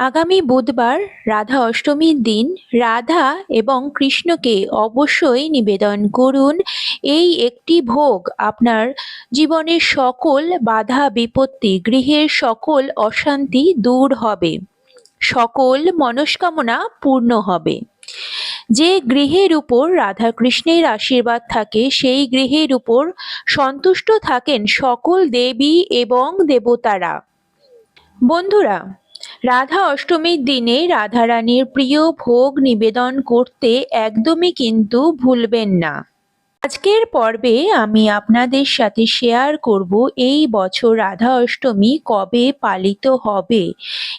আগামী বুধবার রাধা অষ্টমীর দিন রাধা এবং কৃষ্ণকে অবশ্যই নিবেদন করুন। এই একটি ভোগ আপনার জীবনের সকল বাধা, বিপত্তি, গৃহের সকল অশান্তি দূর হবে। সকল মনস্কামনা পূর্ণ হবে। যে গৃহের উপর রাধা কৃষ্ণের আশীর্বাদ থাকে, সেই গৃহের উপর সন্তুষ্ট থাকেন সকল দেবী এবং দেবতারা। বন্ধুরা রাধা অষ্টমীর দিনে রাধারানীর প্রিয় ভোগ নিবেদন করতে একদমই কিন্তু ভুলবেন না। আজকের পর্বে আমি আপনাদের সাথে শেয়ার করব এই বছর রাধা অষ্টমী কবে পালিত হবে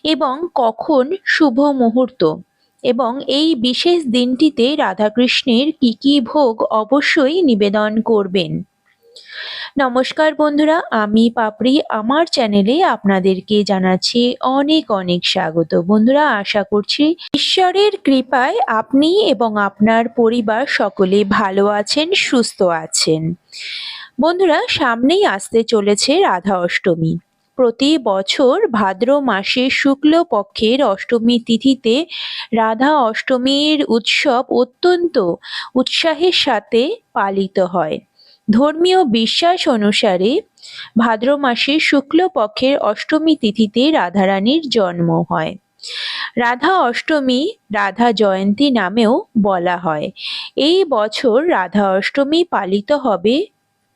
এবং কখন শুভ মুহূর্ত এবং এই বিশেষ দিনটিতে রাধাকৃষ্ণের কি কি ভোগ অবশ্যই নিবেদন করবেন। নমস্কার বন্ধুরা, আমি পাপড়ি। আমার চ্যানেলে আপনাদেরকে জানাচ্ছি অনেক অনেক স্বাগত। বন্ধুরা, আশা করছি ঈশ্বরের কৃপায় আপনি এবং আপনার পরিবার সকলে ভালো আছেন, সুস্থ আছেন। বন্ধুরা, সামনেই আসতে চলেছে রাধা অষ্টমী। প্রতি বছর ভাদ্র মাসে শুক্ল পক্ষের অষ্টমী তিথিতে রাধা অষ্টমীর উৎসব অত্যন্ত উৎসাহের সাথে পালিত হয়। ধর্মীয় বিশ্বাস অনুসারে ভাদ্র মাসে শুক্লপক্ষের অষ্টমী তিথিতে রাধারানীর জন্ম হয়। রাধা অষ্টমী রাধা জয়ন্তী নামেও বলা হয়। এই বছর রাধা অষ্টমী পালিত হবে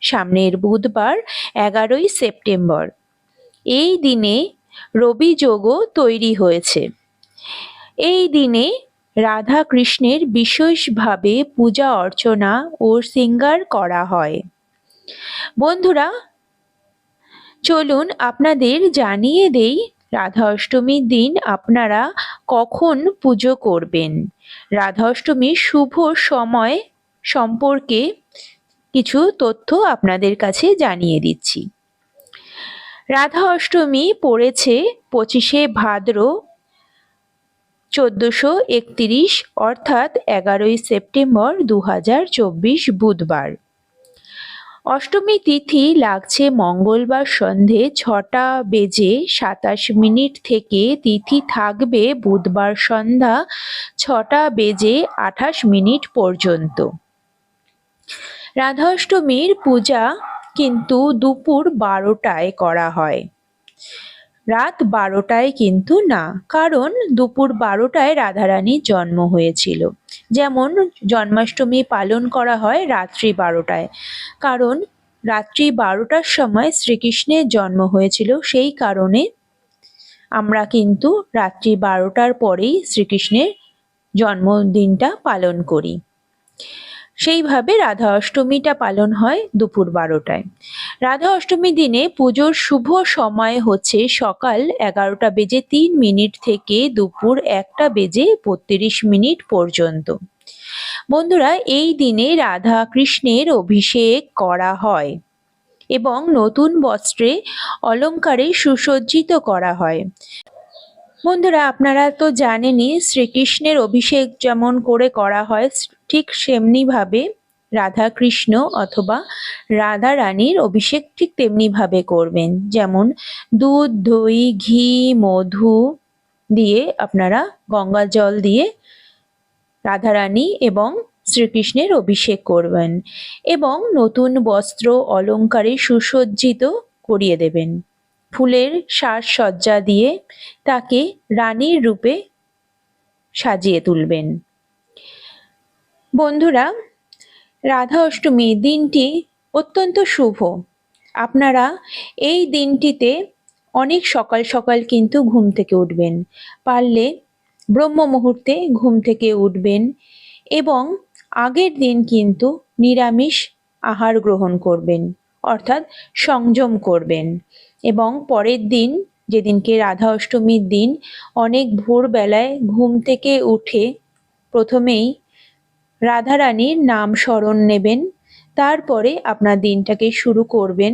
সামনের বুধবার, এগারোই সেপ্টেম্বর। এই দিনে রবি যোগও তৈরি হয়েছে। এই দিনে রাধা কৃষ্ণের বিশেষভাবে পূজা অর্চনা ও শৃঙ্গার করা হয়। বন্ধুরা, চলুন আপনাদের জানিয়ে দেই রাধা অষ্টমীর দিন আপনারা কখন পুজো করবেন? রাধা অষ্টমীর শুভ সময় সম্পর্কে কিছু তথ্য আপনাদের কাছে জানিয়ে দিচ্ছি। রাধা অষ্টমী পড়েছে পঁচিশে ভাদ্র চোদ্দোশো একতিরিশ, অর্থাৎ এগারোই সেপ্টেম্বর দু হাজার চব্বিশ বুধবার। অষ্টমী তিথি লাগছে মঙ্গলবার সন্ধে ছটা বেজে সাতাশ মিনিট থেকে। তিথি থাকবে বুধবার সন্ধ্যা ছটা বেজে আঠাশ মিনিট পর্যন্ত। রাধা অষ্টমীর পূজা কিন্তু দুপুর বারোটায় করা হয়। রাত বারোটায় কিন্তু না, কারণ দুপুর বারোটায় রাধারানীর জন্ম হয়েছিল। যেমন জন্মাষ্টমী পালন করা হয় রাত্রি বারোটায়। কারণ রাত্রি বারোটার সময় শ্রীকৃষ্ণের জন্ম হয়েছিল, সেই কারণে আমরা কিন্তু রাত্রি বারোটার পরেই শ্রীকৃষ্ণের জন্মদিনটা পালন করি। সেইভাবে রাধা অষ্টমীটা পালন হয় দুপুর বারোটায়। রাধা অষ্টমী দিনে পুজোর শুভ সময় হচ্ছে সকাল এগারোটা বেজে তিন মিনিট থেকে দুপুর একটা বেজে বত্রিশ মিনিট পর্যন্ত। বন্ধুরা, এই দিনে রাধা কৃষ্ণের অভিষেক করা হয় এবং নতুন বস্ত্রে অলঙ্কারে সুসজ্জিত করা হয়। বন্ধুরা, আপনারা তো জানেনই, শ্রীকৃষ্ণের অভিষেক যেমন করে করা হয় ঠিক সেমনিভাবে রাধা কৃষ্ণ অথবা রাধা রানীর অভিষেক ঠিক তেমনিভাবে করবেন। যেমন দুধ, দই, ঘি, মধু দিয়ে আপনারা গঙ্গা জল দিয়ে রাধারানী এবং শ্রীকৃষ্ণের অভিষেক করবেন এবং নতুন বস্ত্র, অলঙ্কারে সুসজ্জিত করিয়ে দেবেন। ফুলের সাজসজ্জা দিয়ে তাকে রানীর রূপে সাজিয়ে তুলবেন। বন্ধুরা, রাধা অষ্টমী দিনটি অত্যন্ত শুভ। আপনারা এই দিনটিতে অনেক সকাল সকাল কিন্তু ঘুম থেকে উঠবেন। পারলে ব্রহ্ম মুহূর্তে ঘুম থেকে উঠবেন এবং আগের দিন কিন্তু নিরামিষ আহার গ্রহণ করবেন, অর্থাৎ সংযম করবেন। এবং পরের দিন, যেদিনকে রাধা অষ্টমীর দিন, অনেক ভোরবেলায় ঘুম থেকে উঠে প্রথমেই রাধারানীর নাম স্মরণ নেবেন, তারপরে আপনার দিনটাকে শুরু করবেন।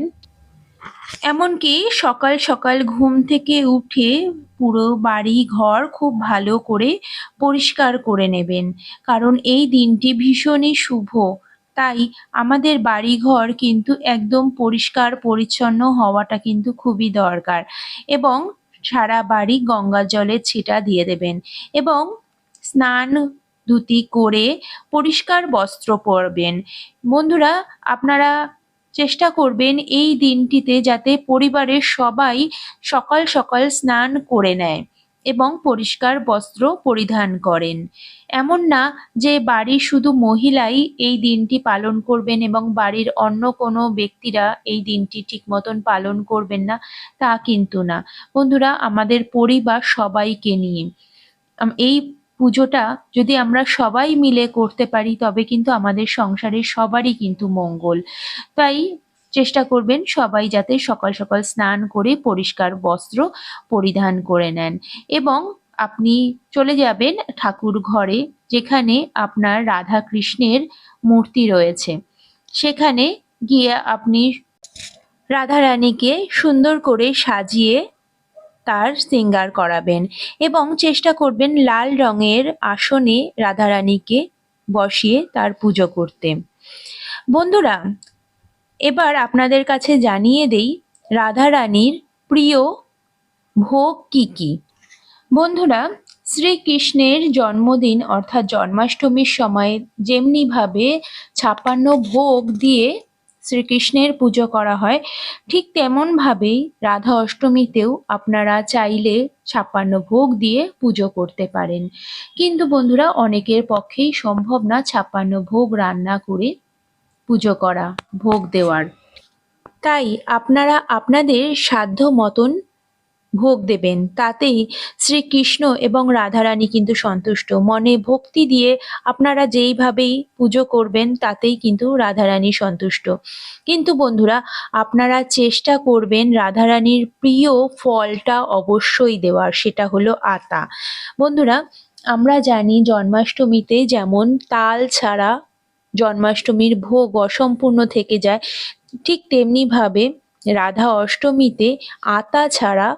এমনকি সকাল সকাল ঘুম থেকে উঠে পুরো বাড়ি ঘর খুব ভালো করে পরিষ্কার করে নেবেন, কারণ এই দিনটি ভীষণই শুভ। তাই আমাদের বাড়িঘর কিন্তু একদম পরিষ্কার পরিচ্ছন্ন হওয়াটা কিন্তু খুবই দরকার এবং সারা বাড়ি গঙ্গা জলের ছিটা দিয়ে দেবেন এবং স্নান ধুতি করে পরিষ্কার বস্ত্র পরবেন। বন্ধুরা, আপনারা চেষ্টা করবেন এই দিনটিতে যাতে পরিবারের সবাই সকাল সকাল স্নান করে নেয় এবং পরিষ্কার বস্ত্র পরিধান করেন। এমন না যে বাড়ির শুধু মহিলাই এই দিনটি পালন করবেন এবং বাড়ির অন্য কোনো ব্যক্তিরা এই দিনটি ঠিক মতন পালন করবেন না, তা কিন্তু না। বন্ধুরা, আমাদের পরিবার সবাইকে নিয়ে এই পুজোটা যদি আমরা সবাই মিলে করতে পারি, তবে কিন্তু আমাদের সংসারের সবারই কিন্তু মঙ্গল। তাই চেষ্টা করবেন সবাই যাতে সকাল সকাল স্নান করে পরিষ্কার বস্ত্র পরিধান করে নেন। এবং আপনি চলে যাবেন ঠাকুর ঘরে, যেখানে আপনার রাধা কৃষ্ণের মূর্তি রয়েছে। সেখানে গিয়ে আপনি রাধারানীকে সুন্দর করে সাজিয়ে তার সিঙ্গার করাবেন এবং চেষ্টা করবেন লাল রঙের আসনে রাধারানীকে বসিয়ে তার পুজো করতে। বন্ধুরা, এবার আপনাদের কাছে জানিয়ে দেই রাধারানীর প্রিয় ভোগ কি কি। বন্ধুরা, শ্রীকৃষ্ণের জন্মদিন অর্থাৎ জন্মাষ্টমীর সময় যেমনিভাবে ছাপ্পান্ন ভোগ দিয়ে শ্রীকৃষ্ণের পুজো করা হয়। ঠিক তেমনভাবেই রাধা অষ্টমীতেও আপনারা চাইলে ছাপ্পান্ন ভোগ দিয়ে পুজো করতে পারেন। কিন্তু বন্ধুরা, অনেকের পক্ষেই সম্ভব না ছাপ্পান্ন ভোগ রান্না করে পুজো করা, ভোগ দেওয়ার। তাই আপনারা, আপনাদের সাধ্য মতন ভোগ দেবেন। তাতেই শ্রীকৃষ্ণ এবং রাধারানী কিন্তু সন্তুষ্ট। মনে ভক্তি দিয়ে আপনারা যেইভাবেই পুজো করবেন, তাতেই কিন্তু রাধারানী সন্তুষ্ট। কিন্তু বন্ধুরা, আপনারা চেষ্টা করবেন রাধারানীর প্রিয় ফলটা অবশ্যই দেওয়ার, সেটা হলো আতা। বন্ধুরা, আমরা জানি জন্মাষ্টমীতে যেমন তাল ছাড়া জন্মাষ্টমীর ভোগ অসম্পূর্ণ থেকে যায়, ঠিক তেমনিভাবে রাধা অষ্টমীতে আতা ছাড়া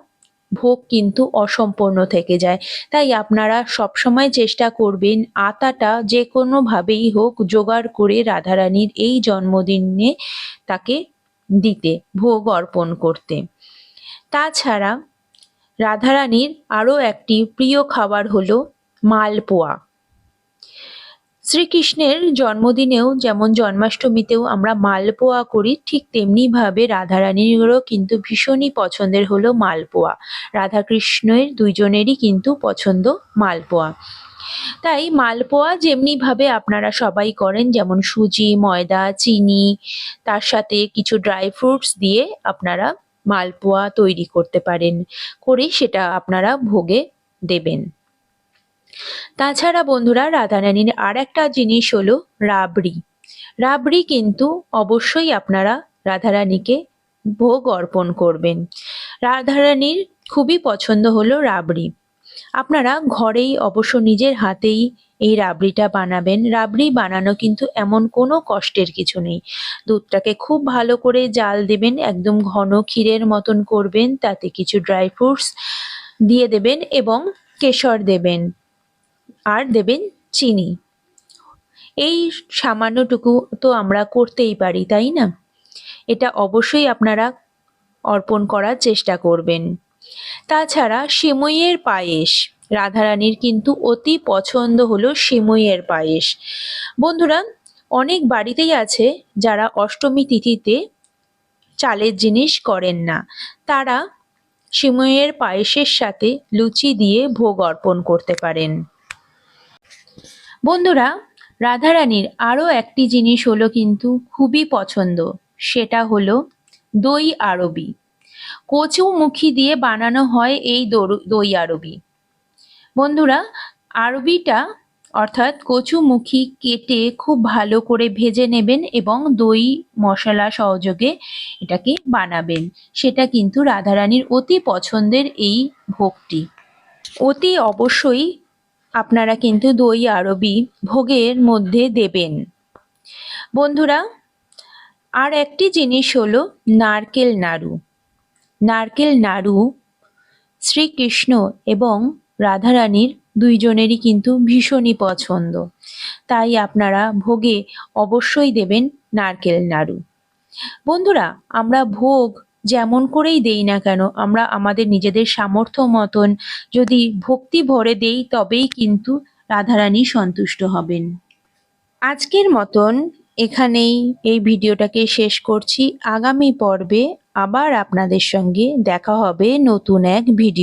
ভোগ কিন্তু অসম্পূর্ণ থেকে যায়। তাই আপনারা সবসময় চেষ্টা করবেন আতাটা যে কোনোভাবেই হোক জোগাড় করে রাধারানীর এই জন্মদিনে তাকে দিতে, ভোগ অর্পণ করতে। তাছাড়া রাধারানীর আরও একটি প্রিয় খাবার হলো মালপোয়া। শ্রীকৃষ্ণের জন্মদিনেও যেমন জন্মাষ্টমীতেও আমরা মালপোয়া করি, ঠিক তেমনিভাবে রাধারানীরও কিন্তু ভীষণই পছন্দের হলো মালপোয়া। রাধাকৃষ্ণের দুইজনেরই কিন্তু পছন্দ মালপোয়া। তাই মালপোয়া যেমনিভাবে আপনারা সবাই করেন, যেমন সুজি, ময়দা, চিনি, তার সাথে কিছু ড্রাই ফ্রুটস দিয়ে আপনারা মালপোয়া তৈরি করতে পারেন, করে সেটা আপনারা ভোগে দেবেন। তাছাড়া বন্ধুরা রাধারানীর আর একটা জিনিস হলো রাবড়ি। রাবড়ি কিন্তু অবশ্যই আপনারা রাধারানীকে ভোগ অর্পণ করবেন। রাধারানীর খুবই পছন্দ হলো রাবড়ি। আপনারা ঘরেই অবশ্য নিজের হাতেই এই রাবড়িটা বানাবেন। রাবড়ি বানানো কিন্তু এমন কোনো কষ্টের কিছু নেই। দুধটাকে খুব ভালো করে জাল দেবেন, একদম ঘন ক্ষীরের মতন করবেন, তাতে কিছু ড্রাই ফ্রুটস দিয়ে দেবেন এবং কেশর দেবেন। আর দেবেন চিনি। এই সামান্যটুকু তো আমরা করতেই পারি, তাই না? এটা অবশ্যই আপনারা অর্পণ করার চেষ্টা করবেন। তাছাড়া সিমইয়ের পায়েস। রাধারানীর কিন্তু অতি পছন্দ হলো সিমইয়ের পায়েস। বন্ধুরা, অনেক বাড়িতেই আছে যারা অষ্টমী তিথিতে চালের জিনিস করেন না। তারা সিমইয়ের পায়েসের সাথে লুচি দিয়ে ভোগ অর্পণ করতে পারেন। বন্ধুরা, রাধারানীর আরও একটি জিনিস হলো কিন্তু খুবই পছন্দ। সেটা হলো দই আরবি। কচু মুখি দিয়ে বানানো হয় এই দই আরবি। বন্ধুরা, আরবিটা অর্থাৎ কচুমুখী কেটে খুব ভালো করে ভেজে নেবেন এবং দই মশলা সহযোগে এটাকে বানাবেন। সেটা কিন্তু রাধারানীর অতি পছন্দের এই ভোগটি। অতি অবশ্যই আপনারা কিন্তু দই আরবি ভোগের মধ্যে দেবেন। বন্ধুরা, আর একটি জিনিস হলো নারকেল নাড়ু। নারকেল নাড়ু শ্রীকৃষ্ণ এবং রাধারানীর দুইজনেরই কিন্তু ভীষণই পছন্দ। তাই আপনারা ভোগে অবশ্যই দেবেন নারকেল নাড়ু। বন্ধুরা, আমরা ভোগ যেমন করেই দেই না কেন, আমরা আমাদের নিজেদের সামর্থ্য মতন যদি ভক্তি ভরে দেই, তবেই কিন্তু রাধারানী সন্তুষ্ট হবেন। আজকের মতন এখানেই এই ভিডিওটাকে শেষ করছি। আগামী পর্বে আবার আপনাদের সঙ্গে দেখা হবে নতুন এক ভিডিও